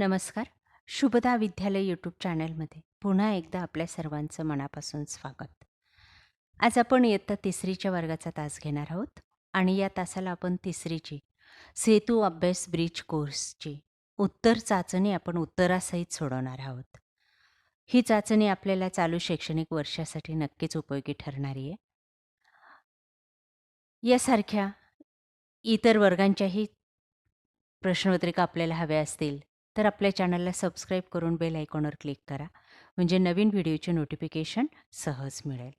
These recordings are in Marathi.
नमस्कार. शुभदा विद्यालय यूट्यूब चॅनलमध्ये पुन्हा एकदा आपल्या सर्वांचं मनापासून स्वागत. आज आपण इयत्ता तिसरीच्या वर्गाचा तास घेणार आहोत आणि या तासाला आपण तिसरीची सेतू अभ्यास ब्रिज कोर्सची उत्तर चाचणी आपण उत्तरासहित सोडवणार आहोत. ही चाचणी आपल्याला चालू शैक्षणिक वर्षासाठी नक्कीच उपयोगी ठरणारी आहे. यासारख्या इतर वर्गांच्याही प्रश्नपत्रिका आपल्याला हव्या असतील. तर आपल्या चॅनलला सबस्क्राईब करून बेल आयकॉनवर क्लिक करा. म्हणजे नवीन व्हिडिओचे नोटिफिकेशन सहज मिळेल.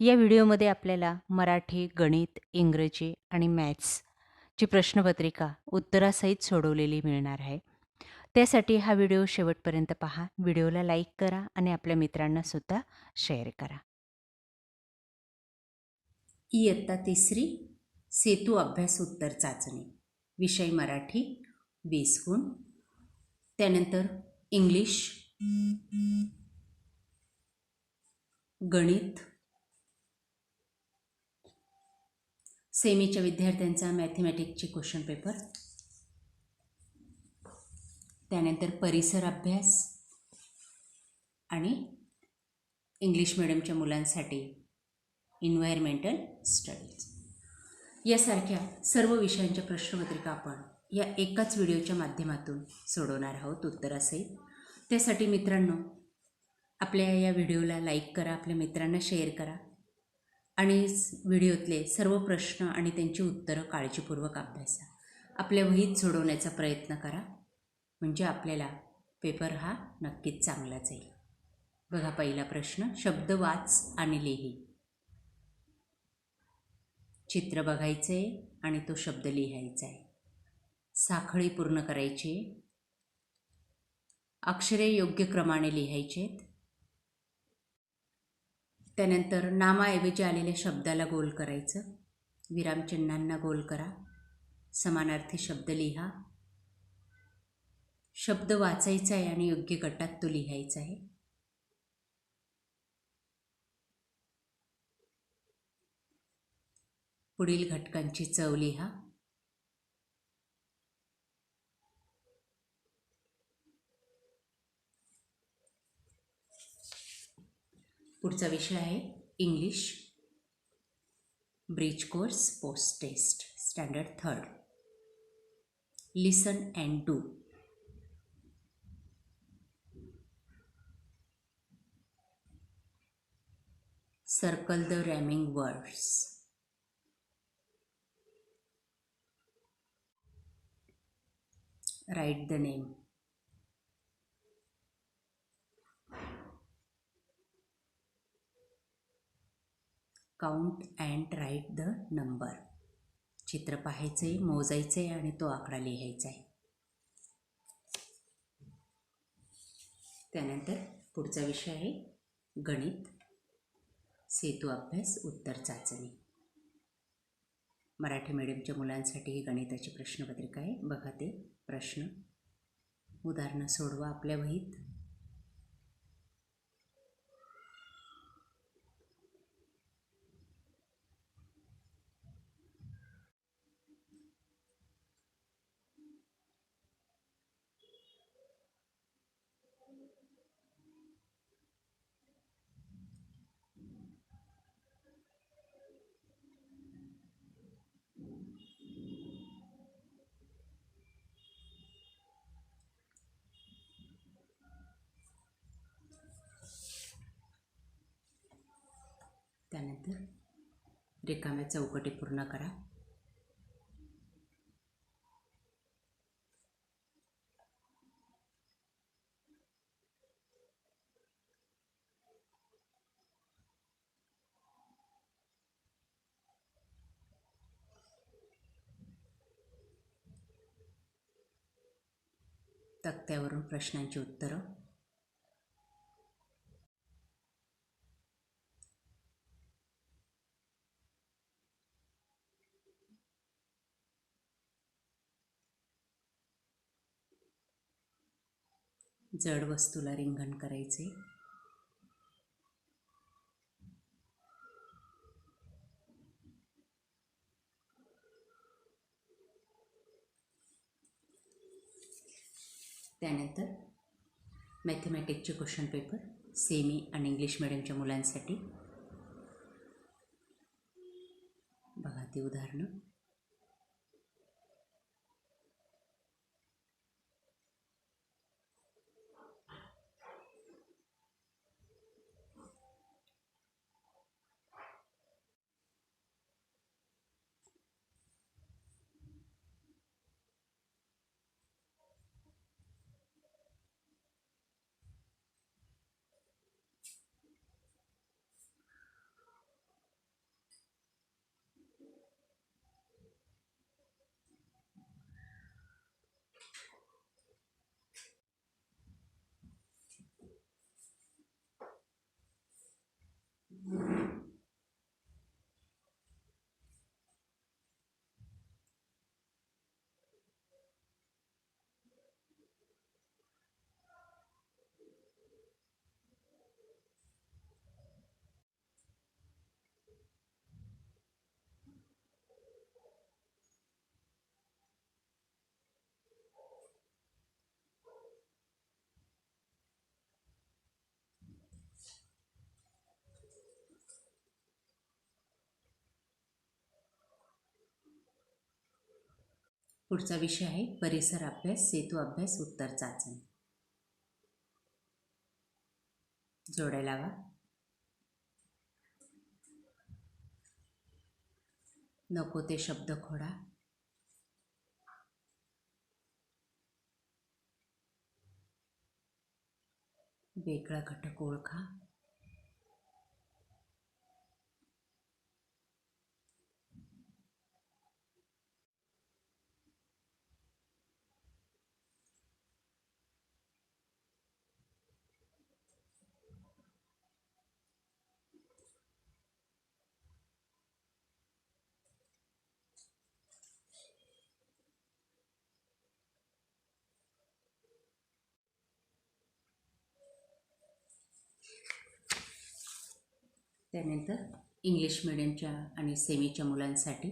या व्हिडिओमध्ये आपल्याला मराठी गणित इंग्रजी आणि मॅथ्सची प्रश्नपत्रिका उत्तरासहित सोडवलेली मिळणार आहे. त्यासाठी हा व्हिडिओ शेवटपर्यंत पहा. व्हिडिओला लाईक करा आणि आपल्या मित्रांनासुद्धा शेअर करा. इयत्ता तिसरी सेतू अभ्यास उत्तर चाचणी. विषय मराठी वीस गुण. त्यानंतर इंग्लिश गणित सेमीच्या विद्यार्थ्यांचा मॅथमॅटिक्सचे क्वेश्चन पेपर त्यानंतर परिसर अभ्यास आणि इंग्लिश मिडियमच्या मुलांसाठी इन्व्हायरमेंटल स्टडीज यासारख्या सर्व विषयांच्या प्रश्नपत्रिका आपण या एकाच व्हिडिओच्या माध्यमातून सोडवणार आहोत उत्तरासहित त्यासाठी मित्रांनो आपल्या या व्हिडिओला लाईक करा आपल्या मित्रांना शेअर करा आणि व्हिडिओतले सर्व प्रश्न आणि त्यांची उत्तरं काळजीपूर्वक अभ्यासा. आपल्या वहीत सोडवण्याचा प्रयत्न करा म्हणजे आपल्याला पेपर हा नक्कीच चांगला जाईल. बघा पहिला प्रश्न शब्द वाच आणि लिही. चित्र बघायचं आहे आणि तो शब्द लिहायचा आहे साखळी पूर्ण करायची. अक्षरे योग्य क्रमाने लिहायचेत. त्यानंतर नामाऐवजी आलेल्या शब्दाला गोल करायचं. विरामचिन्हांना गोल करा. समानार्थी शब्द लिहा. शब्द वाचायचा आहे आणि योग्य गटात तो लिहायचा आहे. पुढील घटकांची चव लिहा. पुढचा विषय आहे English bridge course post test standard third listen and do circle the rhyming words. Write the name. Count and write the number चित्र पाहायचं आहे मोजायचं आहे आणि तो आकडा लिहायचा आहे त्यानंतर पुढचा विषय आहे गणित. सेतू अभ्यास उत्तर चाचणी. मराठी मीडियमच्या मुलांसाठी ही गणिताची प्रश्नपत्रिका आहे. बघा ते प्रश्न. उदाहरणं सोडवा आपल्या वहीत. त्यानंतर रिकाम्या चौकटी पूर्ण करा. तक्त्यावरून प्रश्नांची उत्तरं. जड वस्तूला रिंगण करायचे. त्यानंतर मॅथमॅटिकचे क्वेश्चन पेपर सेमी आणि इंग्लिश मिडियमच्या मुलांसाठी. बघा ती उदाहरणं. पुढचा विषय आहे परिसर अभ्यास सेतू अभ्यास उत्तर चाचणी. जोड्या लावा. नको ते शब्द खोडा. वेगळा घटक ओळखा. त्यानंतर इंग्लिश मिडियमच्या आणि सेमीच्या मुलांसाठी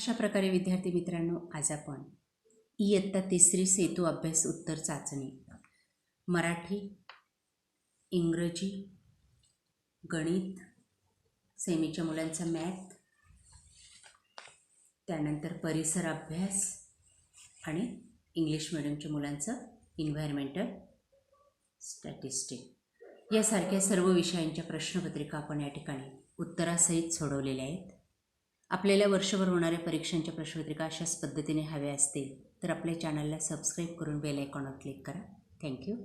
अशा प्रकारे विद्यार्थी मित्रांनो आज आपण इयत्ता तिसरी सेतू अभ्यास उत्तर चाचणी मराठी इंग्रजी गणित सेमीच्या मुलांचा मॅथ त्यानंतर परिसर अभ्यास आणि इंग्लिश मिडियमच्या मुलांचं इन्व्हायरमेंटल स्टॅटिस्टिक यासारख्या सर्व विषयांच्या प्रश्नपत्रिका आपण या ठिकाणी उत्तरासहित सोडवलेल्या आहेत. आपल्याला वर्षभर होणाऱ्या परीक्षांच्या प्रश्नपत्रिका अशाच पद्धतीने हव्या असतील तर आपल्या चॅनलला सबस्क्राईब करून बेल आयकॉनवर क्लिक करा. थँक्यू